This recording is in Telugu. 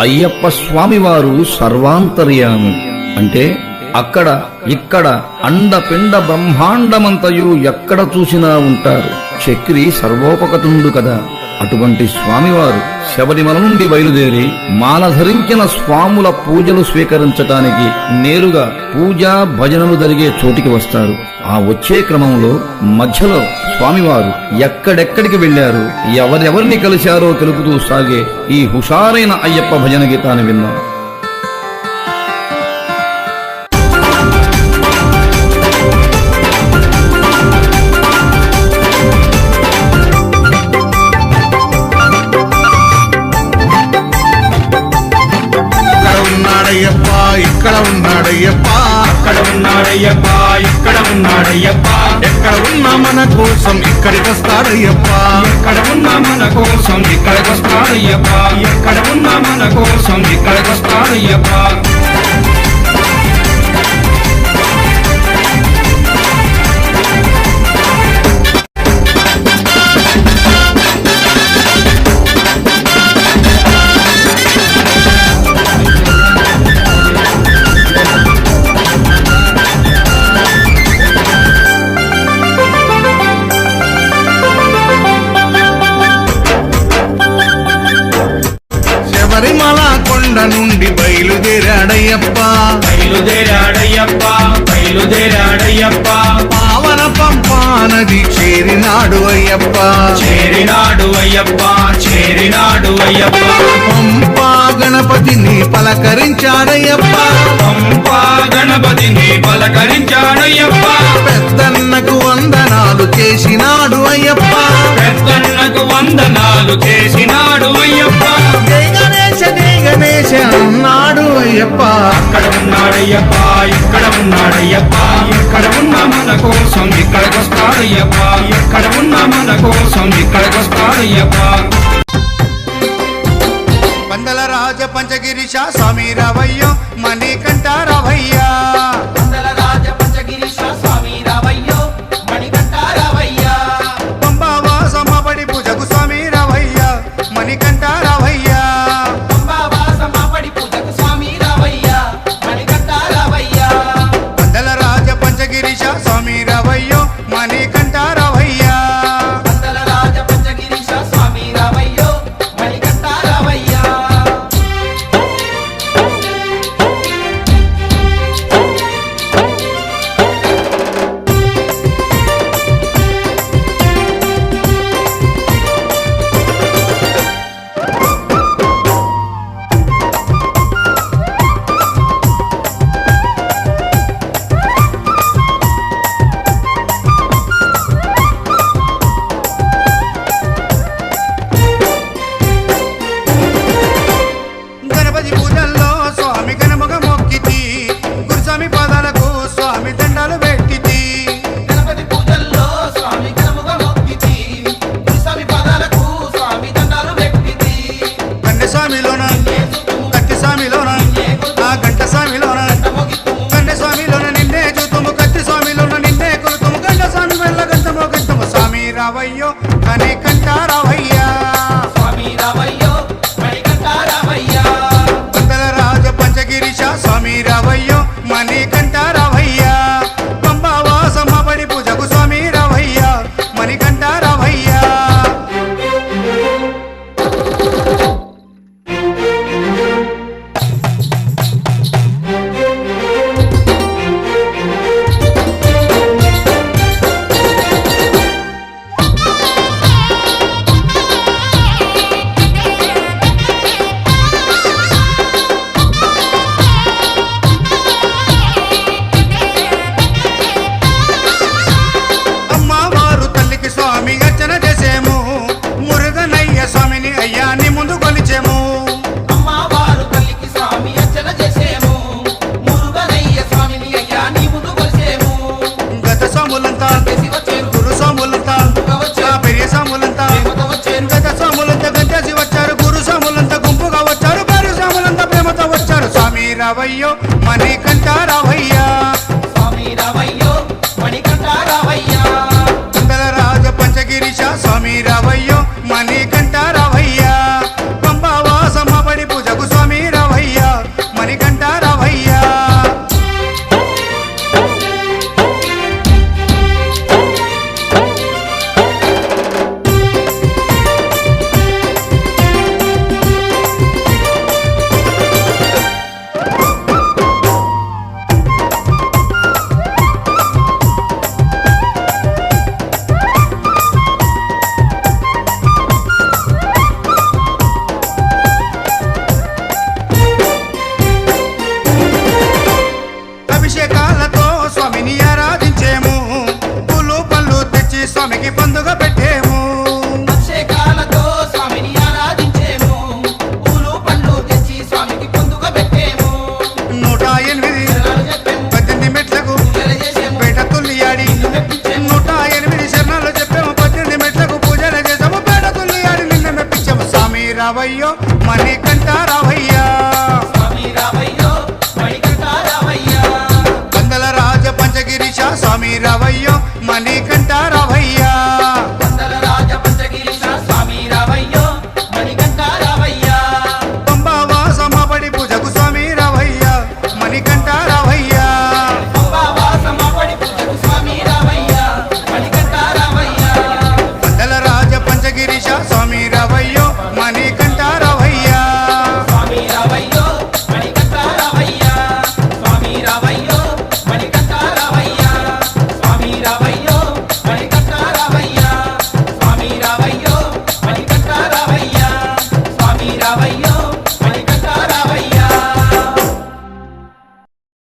అయ్యప్ప స్వామివారు సర్వాంతర్యామి. అంటే అక్కడ ఇక్కడ అండపిండ బ్రహ్మాండమంతయు ఎక్కడ చూసినా ఉంటారు. చక్రి సర్వోపకతుండు కదా. అటువంటి స్వామివారు శబరిమల నుండి బయలుదేరి మాల ధరించిన స్వాముల పూజలు స్వీకరించటానికి నేరుగా పూజా భజనలు జరిగే చోటికి వస్తారు. ఆ వచ్చే క్రమంలో మధ్యలో స్వామివారు ఎక్కడెక్కడికి వెళ్ళారు ఎవరెవరిని కలిశారో తెలుపుతూ సాగే ఈ హుషారైన అయ్యప్ప భజన గీతాన్ని విన్నాం. ఇక్కడ ఉన్నాడయ్యప్ప ఇక్కడ ఉన్నాడయ్యప్ప అక్కడ ఉన్నాడయ్యప్ప ఇక్కడ ఉన్నాడయ్యప్ప. ఎక్కడ ఉన్నా మన కోసం ఇక్కడికి వస్తాడయ్యప్ప. ఎక్కడ ఉన్నా మన కోసం ఇక్కడికి వస్తాడయ్యప్ప. కొండ నుండి బయలుదేరాడయ్యప్ప. బయలుదేరాడయ్యప్ప బయలుదేరాడయ్యప్ప. పావన పంపా నది చేరినాడు అయ్యప్ప. చేరినాడు అయ్యప్ప చేరినాడు అయ్యప్ప. పంపా గణపతిని పలకరించాడయ్యప్ప. పంపా గణపతిని పలకరించాడయ్యప్ప కోసం ఇక్కడికి వస్తాడయ్యప్ప ఎక్కడ ఉన్న మన కోసం ఇక్కడికి వస్తాడయ్యప్ప పందల రాజ పంచగిరిశ స్వామి రవయ్య మణికంఠ రవయ్య. మెప్పించాము స్వామి రావయ్యో.